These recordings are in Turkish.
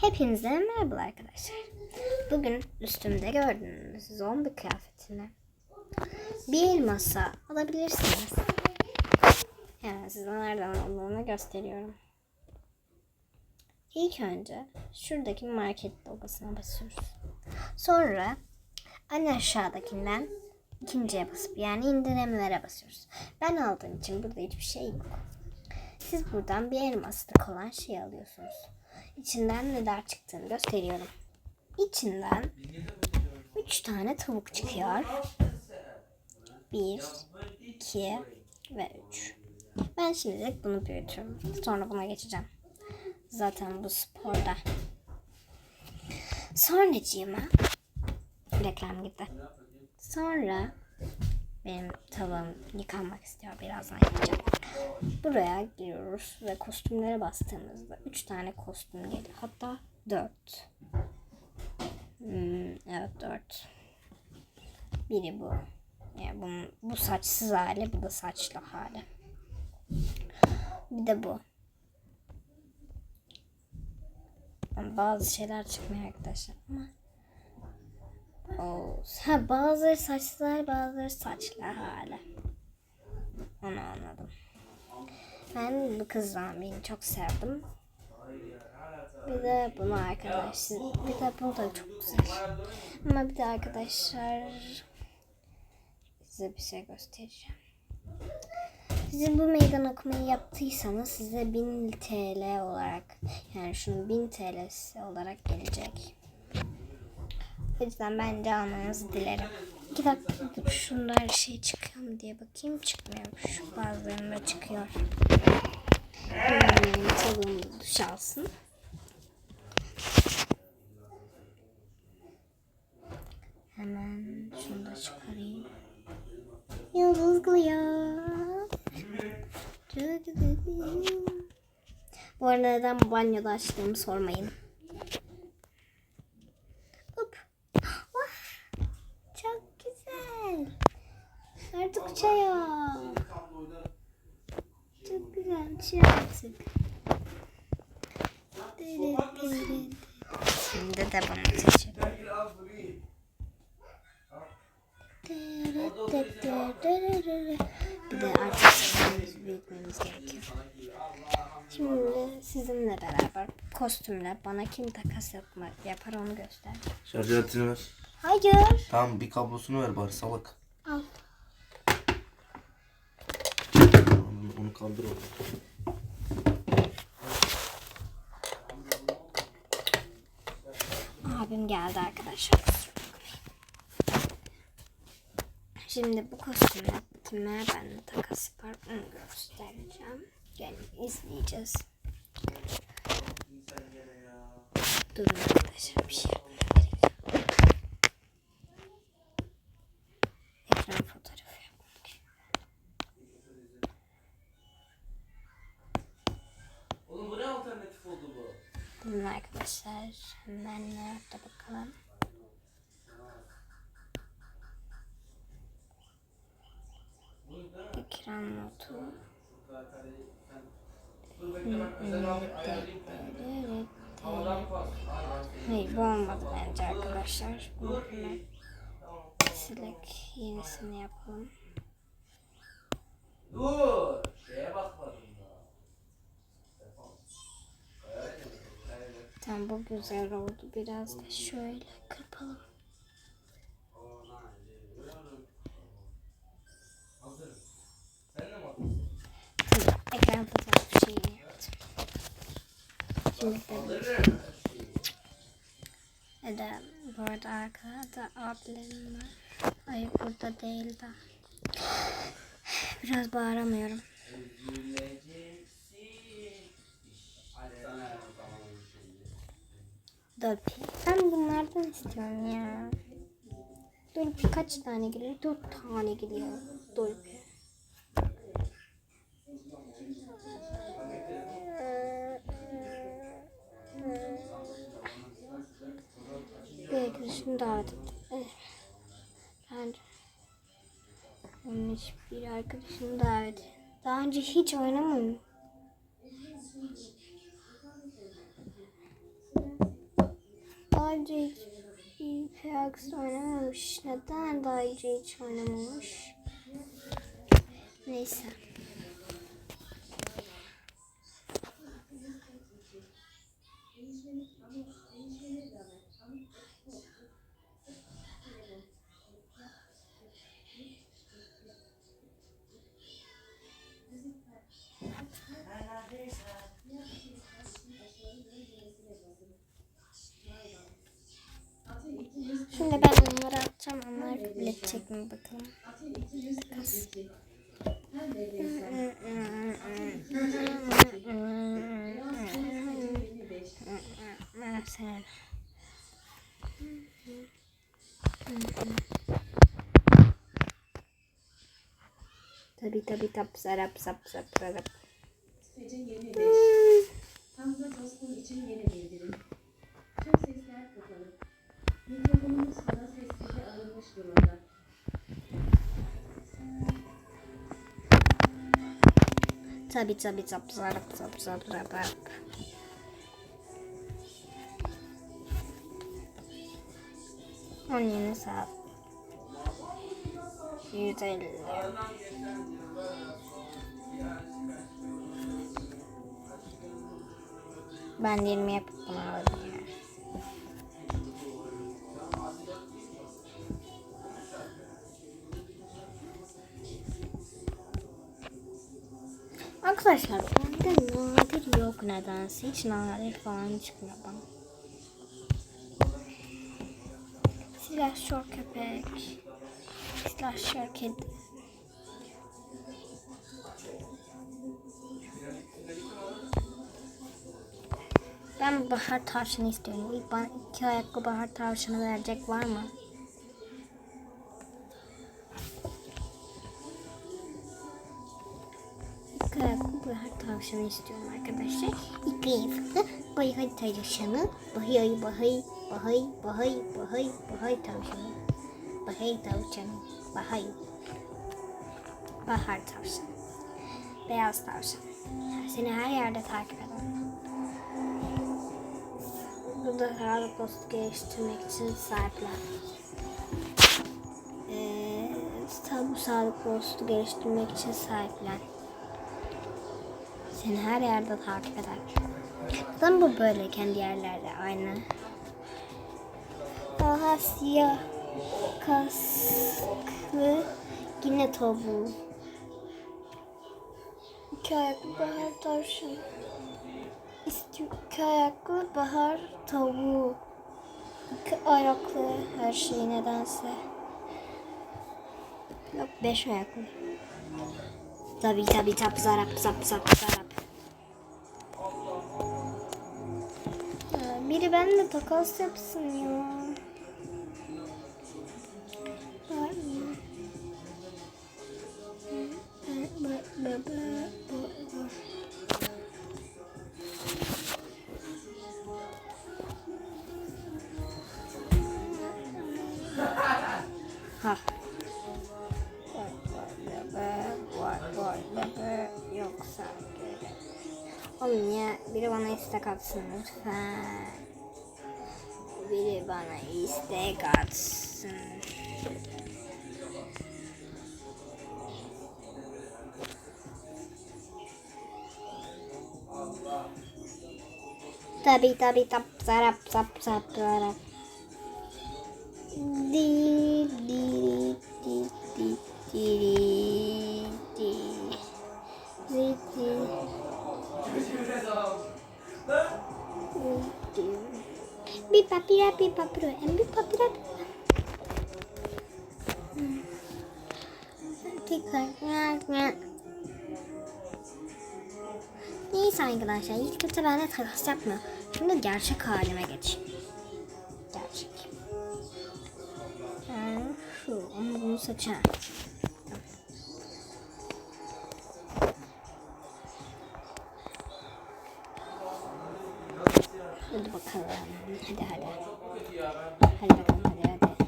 Hepinize merhaba arkadaşlar. Bugün üstümde gördüğünüz zombi kıyafetini bir elmasa alabilirsiniz. Hemen size nereden olduğunu gösteriyorum. İlk önce şuradaki market logosuna basıyoruz. Sonra en aşağıdakinden ikinciye basıp yani indirimlere basıyoruz. Ben aldığım için burada hiçbir şey yok. Siz buradan bir elmaslık olan şey alıyorsunuz. İçinden neler çıktığını gösteriyorum. İçinden 3 tane tavuk çıkıyor. 1, 2 ve 3. Ben şimdilik bunu büyütüyorum. Sonra buna geçeceğim. Zaten bu sporda. Sonracığıma reklam gitti. Sonra benim tavuğum yıkanmak istiyor. Birazdan yapacağım. Buraya giriyoruz ve kostümlere bastığımızda 3 tane kostüm geliyor. Hatta 4. Hmm, evet 4. Biri bu. Yani bunun, bu saçsız hali, bu da saçlı hali. Bir de bu. Yani bazı şeyler çıkmıyor arkadaşlar ama Oo, ha, bazıları hali, bazıları saçlı hali. Onu anladım. Ben bu kız zombini çok sevdim. Bir de bunu arkadaşlar. Bir de bu da çok güzel. Ama bir de arkadaşlar size bir şey göstereceğim. Siz bu meydan okumayı yaptıysanız size 1000 TL olarak yani şunun 1000 TL'si olarak gelecek. O yüzden bence almanızı dilerim. İki dakika dur şunlar her şey çıkıyor mu diye bakayım. Çıkmıyormuş. Bazılarında çıkıyor. Hmm, tavuğumuz duş alsın. Hemen şunu da çıkarayım. Yıldız kılıyor. Bu arada neden banyoda açtığımı sormayın. Hop. Vah. Çok güzel. Artık uçuyor. Uçuyor artık. Şimdi de bunu seçelim. Bir de artık sesimizi büyütmemiz gerekiyor. Şimdi sizinle beraber kostümle bana kim takas yapma, yapar onu göster. Şarj aletini ver. Hayır. Tamam bir kablosunu ver bari salak. Al. Onu, onu kaldır oğlum. Abim geldi arkadaşlar. Şimdi bu kostümle kime ben takas yapar onu göstereceğim. Yani izleyeceğiz. Durun arkadaşlar bir şey yapmam gerekiyor. Ekran fotoğrafı yapmam gerekiyor. Oğlum bu ne alternatif oldu bu? Durun arkadaşlar hemen nerede bakalım. Ekran notu. Hayır bu olmadı bence arkadaşlar. Bunu hemen silek yenisini yapalım. Dur. Şeye bakmadım da. Tamam bu güzel oldu. Biraz da şöyle kırpalım. Tamam ekran fotoğrafı şeyini yaptım. Şimdi bu arada arkada abim var. Hayır burada değil de. Biraz bağıramıyorum. Dolpi. Ben bunlardan istiyorum ya. Dolpi kaç tane geliyor? Dört tane geliyor. Dolpi. Bir davet et. Evet. Ben onun hiçbir arkadaşını davet et. Daha önce hiç oynamadım. Önce hiç PX oynamamış. Neden daha önce hiç oynamamış? Neyse. Şimdi ben onları atacağım. Onlar kabul edecek mi bakalım. Kas. Mesela. Tabi tabi tap sarap sap sap sarap. Gece 25. Hamza Coşkun için yeni bildirim. Tüm sesler kapalı. Milyonumuz. Tabi tabi tap zarap tap zarap. On yeni saat. 150. Ben 20 yapıp bunu aldım. Arkadaşlar bende nadir yok nedense. Hiç nadir falan çıkmıyor bana. Silahşör köpek. Silahşör kedi. Ben bahar tavşanı istiyorum. İlk bana iki ayaklı bahar tavşanı verecek var mı? Tavşanı istiyorum arkadaşlar. İki ayaklı bahar tavşanı. Bahay bahay bahay bahay bahay bahay tavşanı. Bahay tavşanı. Bahay. Bahar tavşanı. Beyaz tavşan. Seni her yerde takip eden. Burada sağlık postu geliştirmek için sahiplen. Ee, bu sağlık postu geliştirmek için sahiplen. Seni her yerde takip eder. Neden bu böyle kendi yerlerde aynı? Daha siyah kasklı yine tavuğu. İki ayaklı bahar tavşanı. İstiyor. İki ayaklı bahar tavuğu. İki ayaklı her şey nedense. Yok beş ayaklı. Tabi tabi tap zarap zap zap zarap. Bence ben de takas yapsın ya. Ha. Yoksa Oğlum ya biri bana istek atsın lütfen. Biri bana istek atsın. Tabi tabi tap sarap sap sap sarap. Di di di di di di papirapi papiro. En büyük papirapi. Tekrar. Neyse arkadaşlar ilk kötü bende takas yapmıyor. Şimdi gerçek halime geçeyim. Gerçek. Yani şu onu bunu seçerim. Hadi. Hadi hadi. Hadi hadi hadi.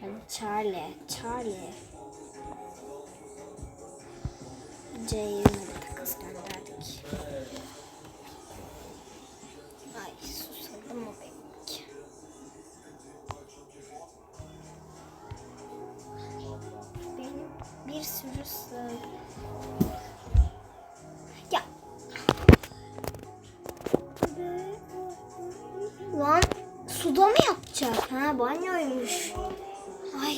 Hadi Charlie. Charlie. C'ye takas gönderdik. Banyoymuş. Ay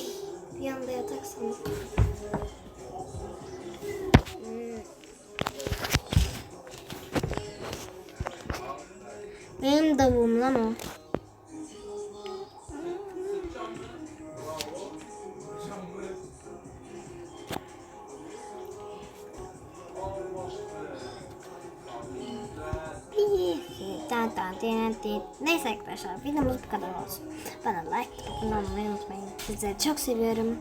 bir anda yatak sandım. Hmm. Benim davuğum lan o. Neyse arkadaşlar videomuz bu kadar olsun. Bana like abone olmayı unutmayın. Sizleri çok seviyorum.